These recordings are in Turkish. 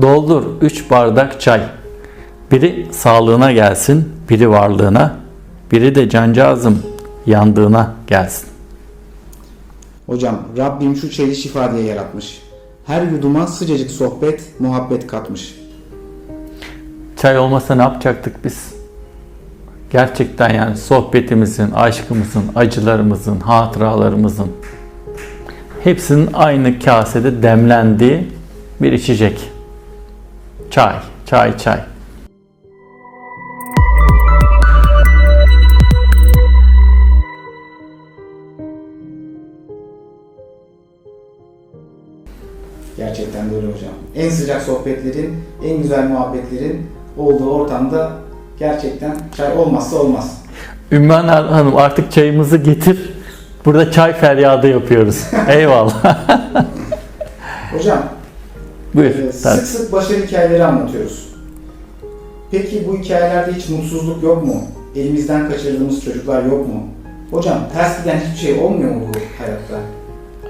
Doldur 3 bardak çay. Biri sağlığına gelsin, biri varlığına, biri de cancağızım yandığına gelsin. Hocam Rabbim şu çayı şifa diye yaratmış. Her yuduma sıcacık sohbet, muhabbet katmış. Çay olmasa ne yapacaktık biz? Gerçekten yani sohbetimizin, aşkımızın, acılarımızın, hatıralarımızın hepsinin aynı kasede demlendiği bir içecek. Çay, çay, çay. Gerçekten böyle hocam. En sıcak sohbetlerin, en güzel muhabbetlerin olduğu ortamda gerçekten çay olmazsa olmaz. Ümmühan Hanım artık çayımızı getir. Burada çay feryadı yapıyoruz. Eyvallah. Hocam Buyur. e, sık sık başarı hikayeleri anlatıyoruz. Peki bu hikayelerde hiç mutsuzluk yok mu? Elimizden kaçırdığımız çocuklar yok mu? Hocam ters giden hiçbir şey olmuyor mu bu hayatta?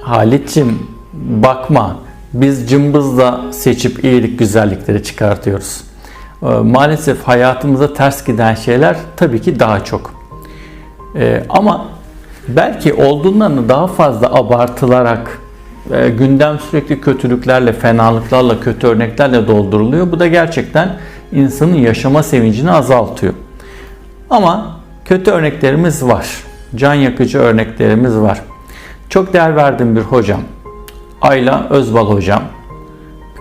Halit'cim bakma. Biz cımbızla seçip iyilik güzellikleri çıkartıyoruz. Ee, Maalesef hayatımıza ters giden şeyler tabii ki daha çok. Ee, Ama belki olduğundan daha fazla abartılarak e, gündem sürekli kötülüklerle, fenalıklarla, kötü örneklerle dolduruluyor. Bu da gerçekten insanın yaşama sevincini azaltıyor. Ama kötü örneklerimiz var. Can yakıcı örneklerimiz var. Çok değer verdiğim bir hocam. Ayla Özbal hocam.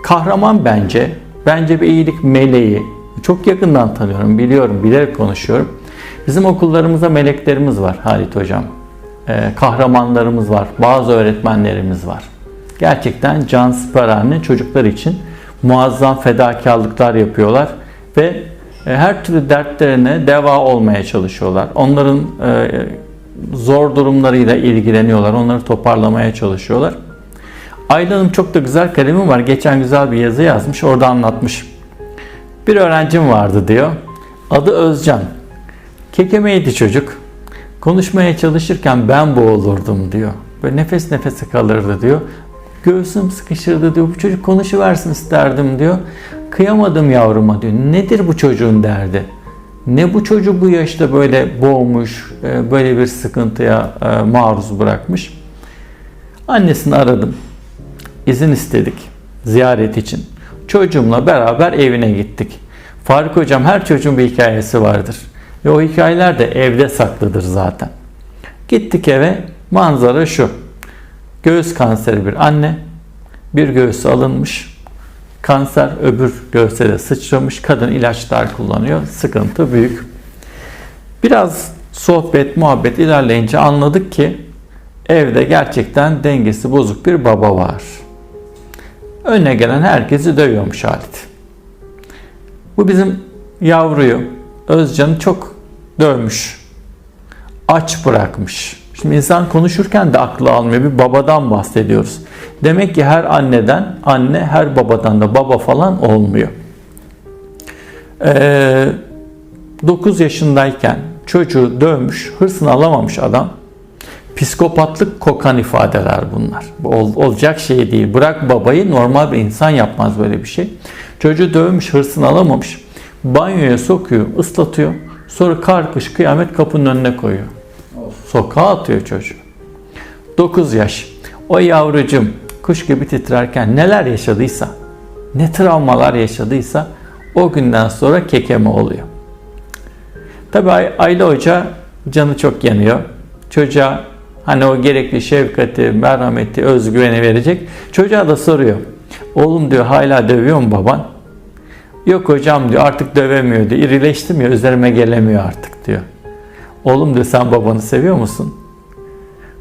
Kahraman bence. Bence bir iyilik meleği. Çok yakından tanıyorum, biliyorum, bilerek konuşuyorum. Bizim okullarımızda meleklerimiz var Halit hocam. Ee, kahramanlarımız var, bazı öğretmenlerimiz var. Gerçekten can siperhane çocuklar için muazzam fedakarlıklar yapıyorlar ve e, her türlü dertlerine deva olmaya çalışıyorlar. Onların e, zor durumlarıyla ilgileniyorlar. Onları toparlamaya çalışıyorlar. Ayla çok da güzel kalemi var. Geçen güzel bir yazı yazmış. Orada anlatmış. Bir öğrencim vardı diyor. Adı Özcan. Kekemeydi çocuk. Konuşmaya çalışırken ben boğulurdum diyor. Böyle nefes nefese kalırdı diyor. Göğsüm sıkışırdı diyor. Bu çocuk konuşuversin isterdim diyor. Kıyamadım yavruma diyor. Nedir bu çocuğun derdi? Ne bu çocuğu bu yaşta böyle boğmuş, e, böyle bir sıkıntıya e, maruz bırakmış. Annesini aradım. İzin istedik ziyaret için. Çocuğumla beraber evine gittik. Faruk hocam her çocuğun bir hikayesi vardır. Ve o hikayeler de evde saklıdır zaten. Gittik eve manzara şu. Göğüs kanseri bir anne. Bir göğsü alınmış. Kanser öbür göğse de sıçramış. Kadın ilaçlar kullanıyor. Sıkıntı büyük. Biraz sohbet, muhabbet ilerleyince anladık ki evde gerçekten dengesi bozuk bir baba var. Önüne gelen herkesi dövüyormuş Halit. Bu bizim yavruyu, Özcan'ı çok dövmüş. Aç bırakmış. Şimdi insan konuşurken de aklı almıyor. Bir babadan bahsediyoruz. Demek ki her anneden anne, her babadan da baba falan olmuyor. Ee, 9 yaşındayken çocuğu dövmüş, hırsını alamamış adam. Psikopatlık kokan ifadeler bunlar. Bu ol- olacak şey değil. Bırak babayı normal bir insan yapmaz böyle bir şey. Çocuğu dövmüş, hırsını alamamış. Banyoya sokuyor, ıslatıyor. Sonra kar kış kıyamet kapının önüne koyuyor. Sokağa atıyor çocuğu. 9 yaş. O yavrucum kuş gibi titrerken neler yaşadıysa, ne travmalar yaşadıysa o günden sonra kekeme oluyor. Tabi Ay- Ayla Hoca canı çok yanıyor. Çocuğa hani o gerekli şefkati, merhameti, özgüveni verecek. Çocuğa da soruyor. Oğlum diyor hala dövüyor mu baban? Yok hocam diyor artık dövemiyor diyor. İrileştim ya üzerime gelemiyor artık diyor. Oğlum sen babanı seviyor musun?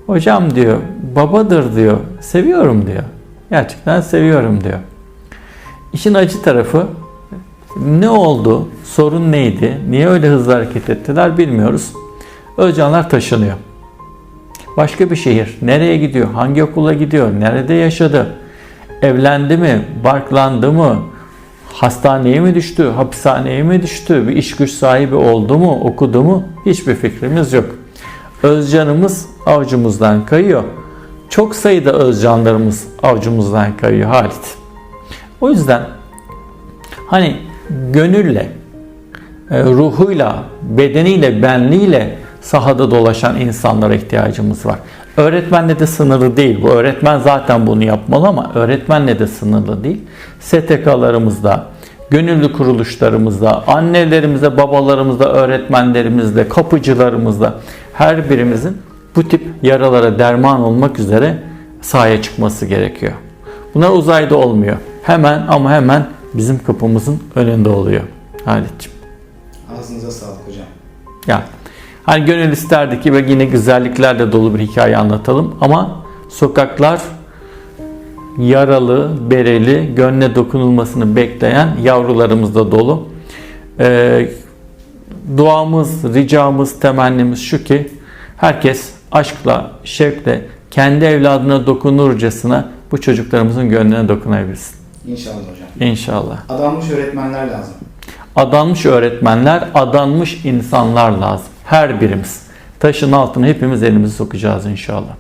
Hocam diyor babadır diyor. Seviyorum diyor. Gerçekten seviyorum diyor. İşin acı tarafı ne oldu? Sorun neydi? Niye öyle hızlı hareket ettiler bilmiyoruz. Özcanlar taşınıyor. Başka bir şehir. Nereye gidiyor? Hangi okula gidiyor? Nerede yaşadı? Evlendi mi? Barklandı mı? Hastaneye mi düştü? Hapishaneye mi düştü? Bir iş güç sahibi oldu mu? Okudu mu? Hiçbir fikrimiz yok. Özcanımız avcumuzdan kayıyor. Çok sayıda özcanlarımız avcumuzdan kayıyor Halit. O yüzden Hani gönülle, e, ruhuyla, bedeniyle, benliğiyle sahada dolaşan insanlara ihtiyacımız var. Öğretmenle de sınırlı değil. Bu öğretmen zaten bunu yapmalı ama öğretmenle de sınırlı değil. STK'larımızda, gönüllü kuruluşlarımızda, annelerimizde, babalarımızda, öğretmenlerimizde, kapıcılarımızda her birimizin bu tip yaralara derman olmak üzere sahaya çıkması gerekiyor. Bunlar uzayda olmuyor. Hemen ama hemen bizim kapımızın önünde oluyor. Halit'ciğim. Ağzınıza sağlık hocam. Ya hani gönül isterdi ki ve yine güzelliklerle dolu bir hikaye anlatalım ama sokaklar yaralı, bereli, gönle dokunulmasını bekleyen yavrularımızla dolu. Ee, duamız, ricamız, temennimiz şu ki herkes aşkla, şevkle kendi evladına dokunurcasına bu çocuklarımızın gönlüne dokunabilsin. İnşallah hocam. İnşallah. Adanmış öğretmenler lazım. Adanmış öğretmenler, adanmış insanlar lazım. Her birimiz. Taşın altına hepimiz elimizi sokacağız inşallah.